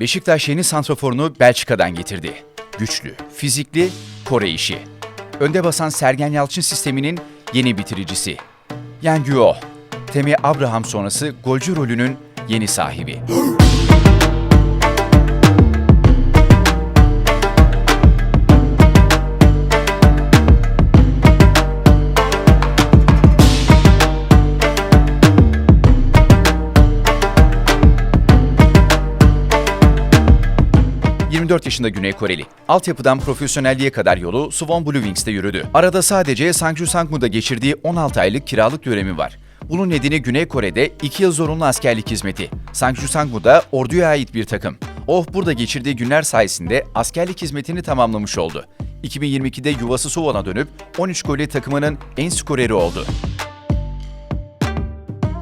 Beşiktaş yeni santraforunu Belçika'dan getirdi. Güçlü, fizikli, Kore işi. Önde basan Sergen Yalçın sisteminin yeni bitiricisi. Yang Guo, Temi Abraham sonrası golcü rolünün yeni sahibi. ...24 yaşında Güney Koreli. Altyapıdan profesyonelliğe kadar yolu Suwon Blue Wings'te yürüdü. Arada sadece Sangju Sangmu'da geçirdiği 16 aylık kiralık dönemi var. Bunun nedeni Güney Kore'de 2 yıl zorunlu askerlik hizmeti. Sangju Sangmu'da orduya ait bir takım. Oh burada geçirdiği günler sayesinde askerlik hizmetini tamamlamış oldu. 2022'de yuvası Suwon'a dönüp 13 golle takımının en skoreri oldu.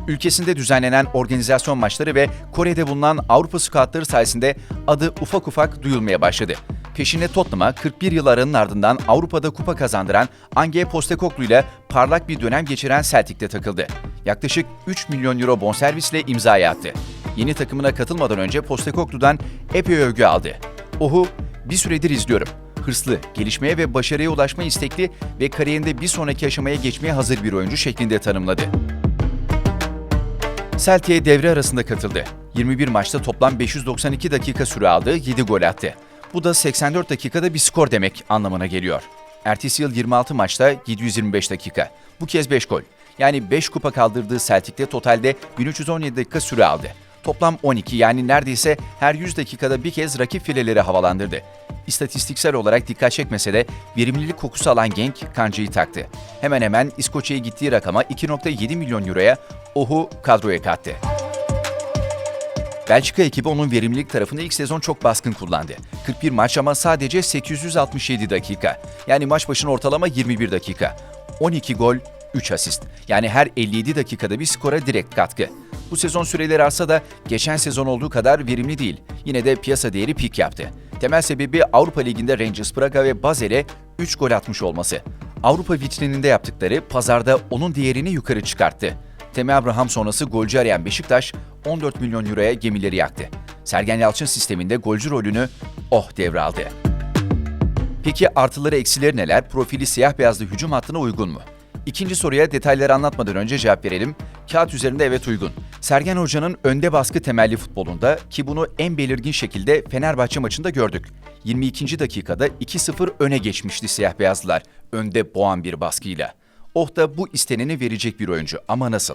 Ülkesinde düzenlenen organizasyon maçları ve Kore'de bulunan Avrupa scoutları sayesinde adı ufak ufak duyulmaya başladı. Peşine Tottenham'a 41 yıl ardından Avrupa'da kupa kazandıran Ange Postecoglou ile parlak bir dönem geçiren Celtic'te takıldı. Yaklaşık 3 milyon euro bonservisle imzaya attı. Yeni takımına katılmadan önce Postecoglou'dan epey övgü aldı. Ohu bir süredir izliyorum. Hırslı, gelişmeye ve başarıya ulaşma istekli ve kariyerinde bir sonraki aşamaya geçmeye hazır bir oyuncu şeklinde tanımladı. Celtic'e devre arasında katıldı. 21 maçta toplam 592 dakika süre aldı, 7 gol attı. Bu da 84 dakikada bir skor demek anlamına geliyor. Ertesi yıl 26 maçta 725 dakika. Bu kez 5 gol. Yani 5 kupa kaldırdığı Celtic'te totalde 1317 dakika süre aldı. Toplam 12 yani neredeyse her 100 dakikada bir kez rakip fileleri havalandırdı. İstatistiksel olarak dikkat çekmese de verimlilik kokusu alan Genk kancayı taktı. Hemen hemen İskoçya'ya gittiği rakama 2.7 milyon euroya Ohu kadroya kattı. Belçika ekibi onun verimlilik tarafını ilk sezon çok baskın kullandı. 41 maç ama sadece 867 dakika. Yani maç başına ortalama 21 dakika. 12 gol, 3 asist. Yani her 57 dakikada bir skora direkt katkı. Bu sezon süreleri artsa da geçen sezon olduğu kadar verimli değil. Yine de piyasa değeri pik yaptı. Temel sebebi Avrupa Ligi'nde Rangers Praga ve Basel'e 3 gol atmış olması. Avrupa vitrininde yaptıkları pazarda onun değerini yukarı çıkarttı. Temi Abraham sonrası golcü arayan Beşiktaş 14 milyon euroya gemileri yaktı. Sergen Yalçın sisteminde golcü rolünü oh devraldı. Peki artıları eksileri neler? Profili siyah beyazlı hücum hattına uygun mu? İkinci soruya detayları anlatmadan önce cevap verelim. Kağıt üzerinde evet uygun. Sergen Hoca'nın önde baskı temelli futbolunda ki bunu en belirgin şekilde Fenerbahçe maçında gördük. 22. dakikada 2-0 öne geçmişti siyah beyazlılar. Önde boğan bir baskıyla. Oh da bu isteneni verecek bir oyuncu ama nasıl?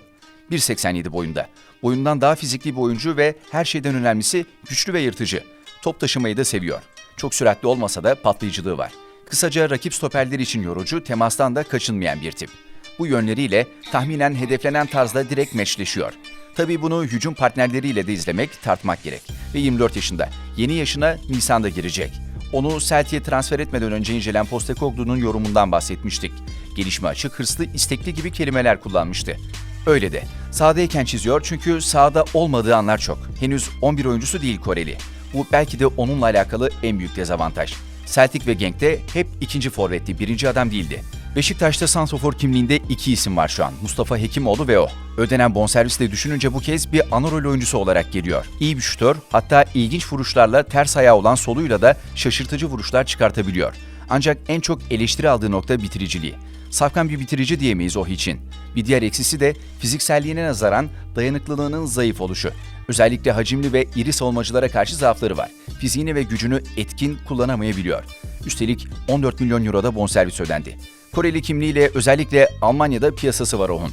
1.87 boyunda. Boyundan daha fizikli bir oyuncu ve her şeyden önemlisi güçlü ve yırtıcı. Top taşımayı da seviyor. Çok süratli olmasa da patlayıcılığı var. Kısaca rakip stoperleri için yorucu, temastan da kaçınmayan bir tip. Bu yönleriyle tahminen hedeflenen tarzda direkt meçleşiyor. Tabii bunu hücum partnerleriyle de izlemek, tartmak gerek. Ve 24 yaşında. Yeni yaşına Nisan'da girecek. Onu Celtic'e transfer etmeden önce incelen Postecoglou'nun yorumundan bahsetmiştik. Gelişme açık, hırslı, istekli gibi kelimeler kullanmıştı. Öyle de. Sahadayken çiziyor çünkü sahada olmadığı anlar çok. Henüz 11 oyuncusu değil Koreli. Bu belki de onunla alakalı en büyük dezavantaj. Celtic ve Genk'te hep ikinci forvetti, birinci adam değildi. Beşiktaş'ta santrofor kimliğinde iki isim var şu an. Mustafa Hekimoğlu ve o. Ödenen bonservisle düşününce bu kez bir ana rol oyuncusu olarak geliyor. İyi bir şutör, hatta ilginç vuruşlarla ters ayağı olan soluyla da şaşırtıcı vuruşlar çıkartabiliyor. Ancak en çok eleştiri aldığı nokta bitiriciliği. Safkan bir bitirici diyemeyiz o için. Bir diğer eksisi de fizikselliğine nazaran dayanıklılığının zayıf oluşu. Özellikle hacimli ve iri savunmacılara karşı zaafları var. Fiziğini ve gücünü etkin kullanamayabiliyor. Üstelik 14 milyon euroda bonservis ödendi. Koreli kimliğiyle özellikle Almanya'da piyasası var onun.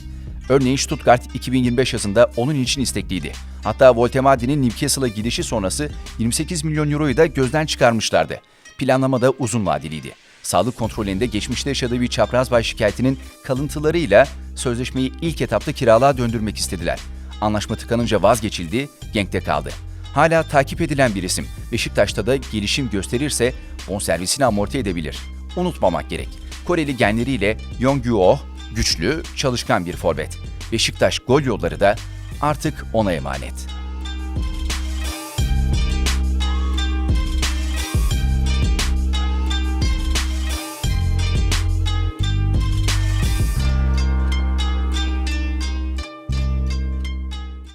Örneğin Stuttgart 2025 yazında onun için istekliydi. Hatta Voltemadi'nin Newcastle'a gidişi sonrası 28 milyon euroyu da gözden çıkarmışlardı. Planlama da uzun vadeliydi. Sağlık kontrolünde geçmişte yaşadığı bir çapraz baş şikayetinin kalıntılarıyla sözleşmeyi ilk etapta kiralığa döndürmek istediler. Anlaşma tıkanınca vazgeçildi, Genk'te kaldı. Hala takip edilen bir isim. Beşiktaş'ta da gelişim gösterirse bonservisini amorti edebilir. Unutmamak gerek. Koreli genleriyle Yongguo güçlü, çalışkan bir forvet. Beşiktaş gol yolları da artık ona emanet.